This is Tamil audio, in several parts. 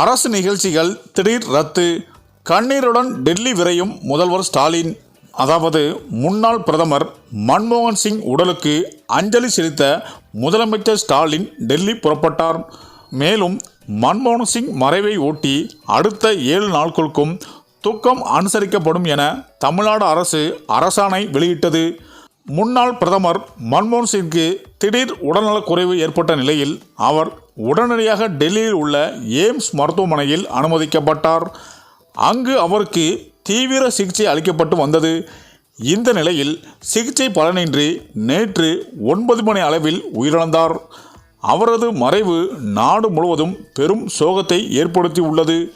அரசு நிகழ்ச்சிகள் திடீர் ரத்து கண்ணீருடன் டெல்லி விரையும் முதல்வர் ஸ்டாலின். அதாவது முன்னாள் பிரதமர் மன்மோகன் சிங் உடலுக்கு அஞ்சலி செலுத்த முதலமைச்சர் ஸ்டாலின் டெல்லி புறப்பட்டார். மேலும் மன்மோகன் சிங் மறைவை ஒட்டி அடுத்த ஏழு நாட்களுக்கும் துக்கம் அனுசரிக்கப்படும் என தமிழ்நாடு அரசு அரசாணை வெளியிட்டது. முன்னாள் பிரதமர் மன்மோகன் சிங்க்கு திடீர் உடல்நலக்குறைவு ஏற்பட்ட நிலையில் அவர் உடனடியாக டெல்லியில் உள்ள எய்ம்ஸ் மருத்துவமனையில் அனுமதிக்கப்பட்டார். அங்கு அவருக்கு தீவிர சிகிச்சை அளிக்கப்பட்டு வந்தது. இந்த நிலையில் சிகிச்சை பலனின்றி நேற்று ஒன்பது மணி அளவில் உயிரிழந்தார். அவரது மறைவு நாடு முழுவதும் பெரும் சோகத்தை ஏற்படுத்தி உள்ளது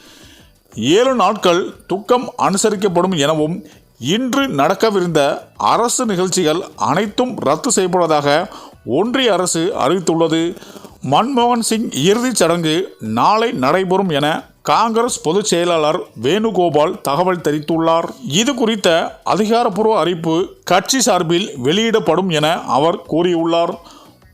ஏழு நாட்கள் துக்கம் அனுசரிக்கப்படும் எனவும் இன்று நடக்கவிருந்த அரசு நிகழ்ச்சிகள் அனைத்தும் ரத்து செய்யப்படுவதாக ஒன்றிய அரசு அறிவித்துள்ளது. மன்மோகன் சிங் இறுதிச் சடங்கு நாளை நடைபெறும் என காங்கிரஸ் பொதுச் செயலாளர் வேணுகோபால் தகவல் தெரிவித்துள்ளார். இது குறித்த அதிகாரப்பூர்வ அறிவிப்பு கட்சி சார்பில் வெளியிடப்படும் என அவர் கூறியுள்ளார்.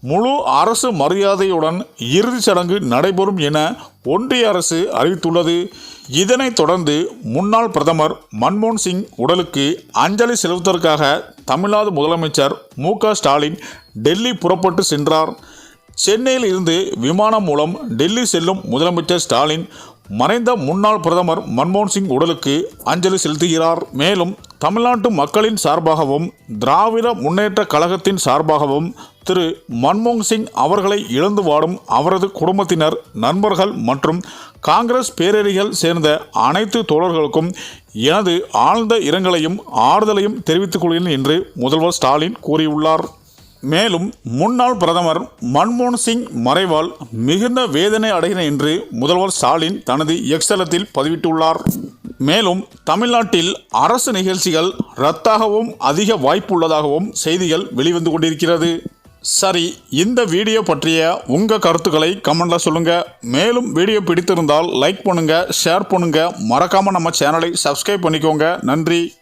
முழு அரசு மரியாதையுடன் இறுதிச் சடங்கு நடைபெறும் என ஒன்றிய அரசு அறிவித்துள்ளது. இதனைத் தொடர்ந்து முன்னாள் பிரதமர் மன்மோகன் சிங் உடலுக்கு அஞ்சலி செலுத்துவதற்காக தமிழ்நாடு முதலமைச்சர் மு க ஸ்டாலின் டெல்லி புறப்பட்டு சென்றார். சென்னையில் இருந்து விமானம் மூலம் டெல்லி செல்லும் முதலமைச்சர் ஸ்டாலின் மறைந்த முன்னாள் பிரதமர் மன்மோகன் சிங் உடலுக்கு அஞ்சலி செலுத்துகிறார். மேலும் தமிழ்நாட்டு மக்களின் சார்பாகவும் திராவிட முன்னேற்ற கழகத்தின் சார்பாகவும் திரு மன்மோகன் சிங் அவர்களை இழந்து வாடும் அவரது குடும்பத்தினர் நண்பர்கள் மற்றும் காங்கிரஸ் பேரறிகள் சேர்ந்த அனைத்து தோழர்களுக்கும் எனது ஆழ்ந்த இரங்கலையும் ஆறுதலையும் தெரிவித்துக் கொள்கிறேன் என்று முதல்வர் ஸ்டாலின் கூறியுள்ளார். மேலும் முன்னாள் பிரதமர் மன்மோகன் சிங் மறைவால் மிகுந்த வேதனை அடைகிறேன் என்று முதல்வர் ஸ்டாலின் தனது எக்ஸலத்தில் பதிவிட்டுள்ளார். மேலும் தமிழ்நாட்டில் அரசு நிகழ்ச்சிகள் ரத்தாகவும் அதிக வாய்ப்பு உள்ளதாகவும் செய்திகள் வெளிவந்து கொண்டிருக்கிறது. சரி இந்த வீடியோ பற்றிய உங்கள் கருத்துக்களை கமெண்டில் சொல்லுங்கள் மேலும் வீடியோ பிடித்திருந்தால் லைக் பண்ணுங்கள் ஷேர் பண்ணுங்கள் மறக்காமல் நம்ம சேனலை சப்ஸ்கிரைப் பண்ணிக்கோங்க. நன்றி.